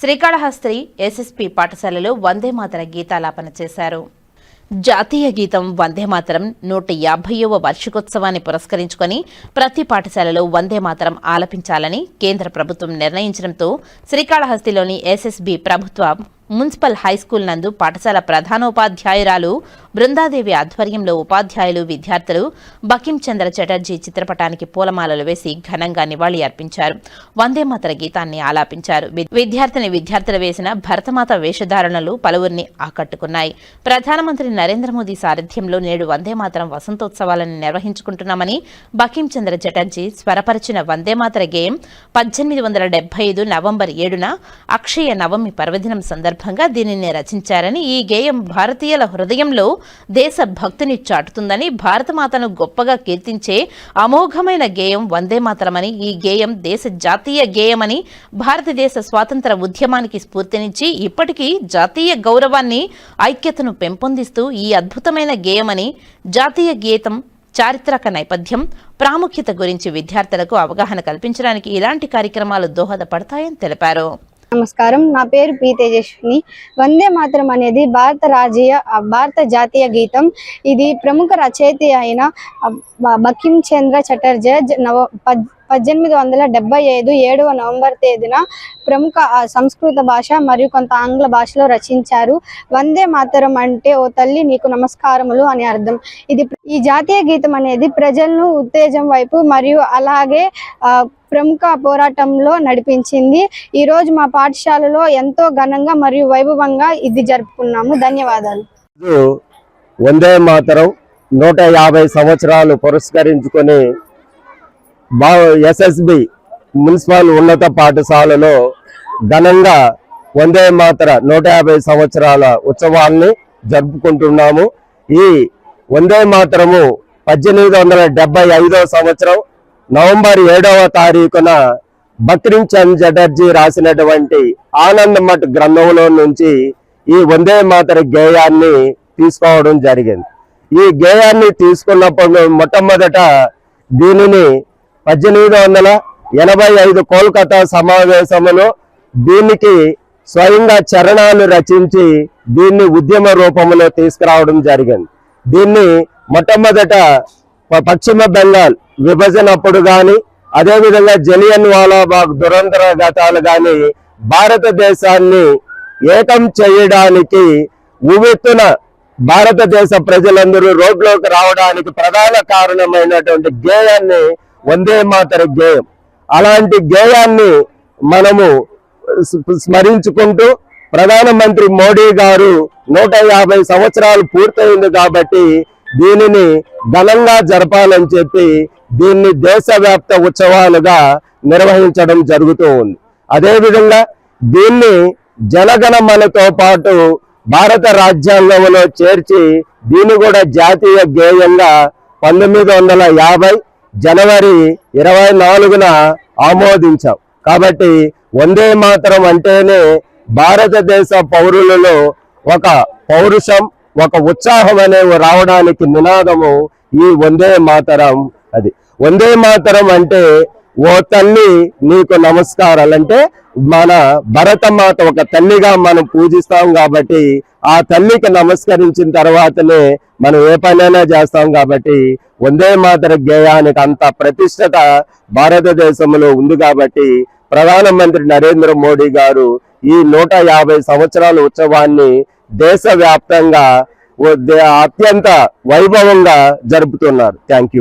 Srikalahasti SSP పాఠశాలలో వందే మాతర గీతాలాపన చేశారు. జాతీయ గీతం వందే మాతరం నూట యాభైవ వార్షికోత్సవాన్ని పురస్కరించుకొని ప్రతి పాఠశాలలో వందే మాతరం ఆలపించాలని కేంద్ర ప్రభుత్వం నిర్ణయించడంతో శ్రీకాళహస్తిలోని ఎస్ఎస్బి ప్రభుత్వ మున్సిపల్ హైస్కూల్ నందు పాఠశాల ప్రధానోపాధ్యాయురాలు బృందాదేవి ఆధ్వర్యంలో ఉపాధ్యాయులు విద్యార్థులు బకిం చంద్ర చటర్జీ చిత్రపటానికి పూలమాలలు వేసి ఘనంగా నివాళి అర్పించారు. వందే మాతర గీతాన్ని ఆలాపించారు. విద్యార్థిని విద్యార్థులు వేసిన భరతమాత వేషధారణలు పలువురిని ఆకట్టుకున్నాయి. ప్రధానమంత్రి నరేంద్ర మోదీ సారథ్యంలో నేడు వందే మాతరం వసంతోత్సవాలను నిర్వహించుకుంటున్నామని బకిం చంద్ర చటర్జీ స్వరపరిచిన వందేమాతర గేయం పద్దెనిమిది వందల డెబ్బై ఐదు నవంబర్ ఏడున అక్షయ నవమి పర్వదినం సందర్భంగా దీనిని రచించారని ఈ గేయం భారతీయుల హృదయంలో దేశ భక్తిని చాటుతుందని భారతమాతను గొప్పగా కీర్తించే అమోఘమైన గేయం వందే మాతరమని ఈ గేయం దేశ జాతీయ గేయమని భారతదేశ స్వాతంత్ర ఉద్యమానికి స్ఫూర్తినిచ్చి ఇప్పటికీ జాతీయ గౌరవాన్ని ఐక్యతను పెంపొందిస్తూ ఈ అద్భుతమైన గేయమని జాతీయ గీతం చారిత్రక నేపథ్యం ప్రాముఖ్యత గురించి విద్యార్థులకు అవగాహన కల్పించడానికి ఇలాంటి కార్యక్రమాలు దోహదపడతాయని తెలిపారు. నమస్కారం. నా పేరు పి తేజస్విని. వందే మాతరం అనేది భారత రాజీయ ఆ, భారత జాతీయ గీతం. ఇది ప్రముఖ రచయిత అయిన ఆ, బ- బకిం చంద్ర చటర్జీ నవ పద్దెనిమిది వందల డెబ్బై ఐదు ఏడవ నవంబర్ తేదీన ప్రముఖ సంస్కృత భాష మరియు కొంత ఆంగ్ల భాషలో రచించారు. వందే మాతరం అంటే ఓ తల్లి నీకు నమస్కారములు అని అర్థం. ఇది ఈ జాతీయ గీతం అనేది ప్రజలను ఉత్తేజం వైపు మరియు అలాగే ప్రముఖ పోరాటంలో నడిపించింది. ఈ రోజు మా పాఠశాలలో ఎంతో ఘనంగా మరియు వైభవంగా ఇది జరుపుకున్నాము. ధన్యవాదాలు. వందే మాతరం నూట యాభై సంవత్సరాలు పురస్కరించుకొని బా ఎస్ఎస్బి మున్సిపల్ ఉన్నత పాఠశాలలో ఘనంగా వందే మాతర నూట యాభై సంవత్సరాల ఉత్సవాల్ని జరుపుకుంటున్నాము. ఈ వందే మాతరము పద్దెనిమిది వందల డెబ్బై ఐదవ సంవత్సరం నవంబర్ ఏడవ తారీఖున బక్రీన్ చంద్ చటర్జీ రాసినటువంటి ఆనంద్ మఠ్ గ్రంథంలో నుంచి ఈ వందే మాతర గేయాన్ని తీసుకోవడం జరిగింది. ఈ గేయాన్ని తీసుకున్నప్పుడు మొట్టమొదట దీనిని పద్దెనిమిది వందల ఎనభై ఐదు కోల్కతా సమావేశంలో దీనికి స్వయంగా చరణాలు రచించి దీన్ని ఉద్యమ రూపంలో తీసుకురావడం జరిగింది. దీన్ని మొట్టమొదట ప- పశ్చిమ బెంగాల్ విభజన అప్పుడు కానీ అదేవిధంగా జలియన్ వాలాబాగ్ దురంధర గతాలు కానీ భారతదేశాన్ని ఏకం చేయడానికి ఉవెత్తున భారతదేశ ప్రజలందరూ రోడ్లోకి రావడానికి ప్రధాన కారణమైనటువంటి గేయాన్ని వందే మాతర గేయం. అలాంటి గేయాన్ని మనము స్మరించుకుంటూ ప్రధానమంత్రి మోడీ గారు నూట యాభై సంవత్సరాలు పూర్తయింది కాబట్టి దీనిని ఘనంగా జరపాలని చెప్పి దీన్ని దేశవ్యాప్త ఉత్సవాలుగా నిర్వహించడం జరుగుతూ ఉంది. అదేవిధంగా దీన్ని జనగణమనతో పాటు భారత రాజ్యాంగంలో చేర్చి దీన్ని కూడా జాతీయ గేయంగా పంతొమ్మిది వందల యాభై జనవరి ఇరవై నాలుగున ఆమోదించాం. కాబట్టి వందే మాతరం అంటేనే భారతదేశ పౌరులలో ఒక పౌరుషం ఒక ఉత్సాహం అనేవి రావడానికి నినాదము ఈ వందే మాతరం అది. వందే మాతరం అంటే ఓ తల్లి నీకు నమస్కారాలు అంటే మన భరతమాత ఒక తల్లిగా మనం పూజిస్తాం కాబట్టి ఆ తల్లికి నమస్కరించిన తర్వాతనే మనం ఏ పనైనా చేస్తాం కాబట్టి వందే మాతర గేయానికి అంత ప్రతిష్టత భారతదేశంలో ఉంది కాబట్టి ప్రధానమంత్రి నరేంద్ర మోడీ గారు ఈ నూట యాభై సంవత్సరాల ఉత్సవాన్ని దేశవ్యాప్తంగా అత్యంత వైభవంగా జరుపుతున్నారు. Thank you.